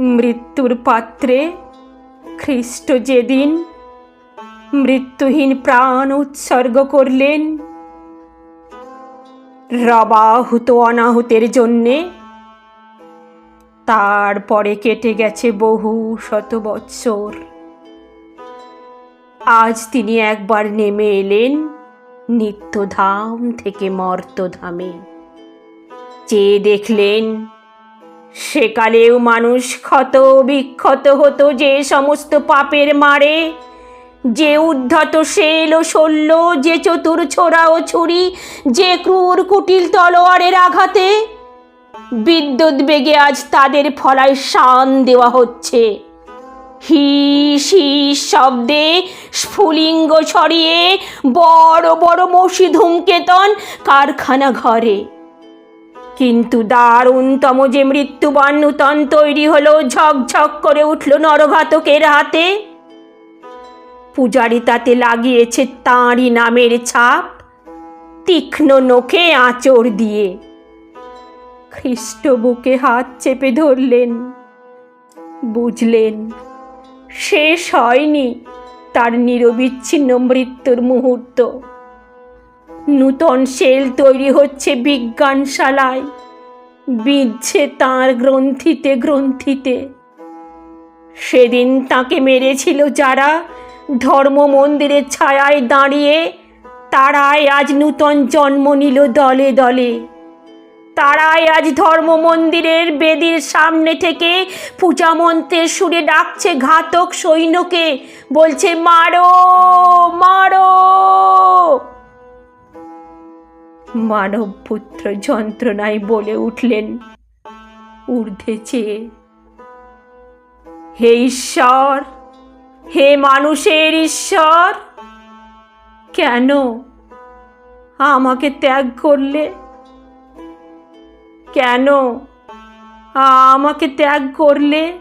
মৃত্যুর পাত্রে খ্রিস্ট যেদিন মৃত্যুহীন প্রাণ উৎসর্গ করলেন, রবাহুত অনাহুতের জন্যে, তারপরে কেটে গেছে বহু শত বৎসর। আজ তিনি একবার নেমে এলেন নিত্যধাম থেকে মর্তধামে। চেয়ে দেখলেন সেকালেও মানুষ ক্ষত বিক্ষত হতো যে সমস্ত পাপের মারে। যে উদ্ধত শেল ও শল্য যে চতুর ছোড়া ও ছুরি, যে ক্রূর কুটিল তলোয়ারের আঘাতে। বিদ্যুৎ বেগে আজ তাদের ফলায় শান দেওয়া হচ্ছে। হিস হিস শব্দে স্ফুলিঙ্গ ছড়িয়ে বড় বড় মসি ধূমকেতন কারখানা ঘরে। কিন্তু দারুণতম যে মৃত্যুবান নূতন তৈরি হলো, ঝকঝক করে উঠল নরঘাতকের হাতে। পূজারি তাতে লাগিয়েছে তাঁরই নামের ছাপ, তীক্ষ্ণ নখে আঁচড় দিয়ে। খ্রিস্ট বুকে হাত চেপে ধরলেন, বুঝলেন, শেষ হয়নি তার নিরবিচ্ছিন্ন মৃত্যুর মুহূর্ত। নূতন সেল তৈরি হচ্ছে বিজ্ঞানশালায়। বিঁধছে তাঁর গ্রন্থিতে গ্রন্থিতে। সেদিন তাকে মেরেছিল যারা ধর্ম মন্দিরের ছায়ায় দাঁড়িয়ে, তারাই আজ নূতন জন্ম নিল দলে দলে। তারাই আজ ধর্ম মন্দিরের বেদির সামনে থেকে পূজা মন্ত্রের সুরে ডাকছে ঘাতক সৈন্যকে, বলছে, মারো! মানব পুত্র যন্ত্রণায় বলে উঠলেন, ঊর্ধ্বে চেয়ে। হে ঈশ্বর, হে মানুষের ঈশ্বর, কেন আমাকে ত্যাগ করলে? কেন আমাকে ত্যাগ করলে?